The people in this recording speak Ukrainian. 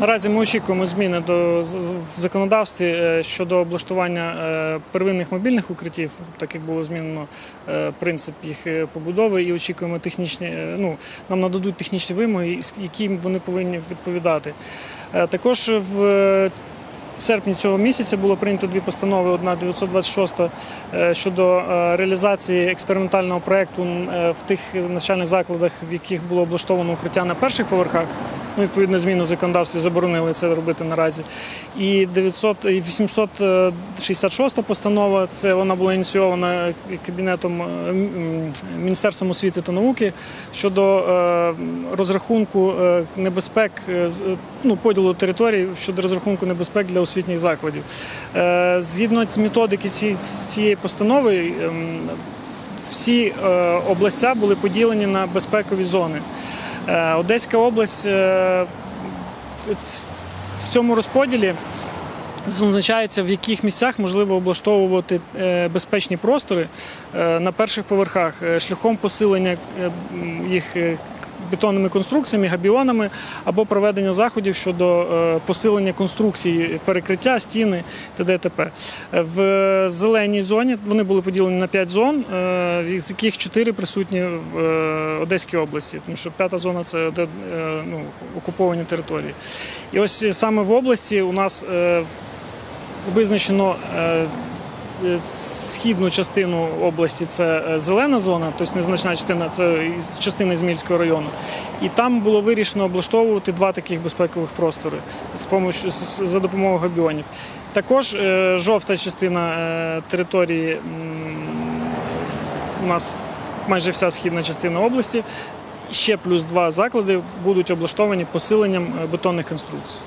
Наразі ми очікуємо зміни до в законодавстві е, щодо облаштування е, первинних мобільних укриттів, так як було змінено е, принцип їх побудови, і очікуємо технічні. Ну нам нададуть технічні вимоги, яким вони повинні відповідати. Також в серпні цього місяця було прийнято дві постанови: одна 926 е, щодо е, реалізації експериментального проєкту е, в тих навчальних закладах, в яких було облаштовано укриття на перших поверхах. Ну, відповідно, зміни в законодавстві заборонили це робити наразі. І 900, 866 постанова, це вона була ініційована кабінетом Міністерством освіти та науки щодо розрахунку небезпек, ну, поділу територій щодо розрахунку небезпек для освітніх закладів. Е, Згідно з методики цієї постанови, ем, всі е, областя були поділені на безпекові зони. Е, Одеська область в- цьому розподілі зазначається, в яких місцях можливо облаштовувати безпечні простори на перших поверхах шляхом посилення їх бетонними конструкціями, габіонами або проведення заходів щодо е, посилення конструкцій, перекриття, стіни т.д. т.п. Е, В зеленій зоні вони були поділені на 5 зон, е, з яких 4 присутні в Одеській області, тому що п'ята зона це ну, окуповані території. І ось саме в області у нас визначено східну частину області це е, зелена зона, тобто незначна частина це частина Ізмільського району. І там було вирішено облаштовувати два таких безпекових простори з помощью, за допомогою габіонів. Також е, жовта частина е, території у нас майже вся східна частина області. Ще плюс два заклади будуть облаштовані посиленням е, бетонних конструкцій.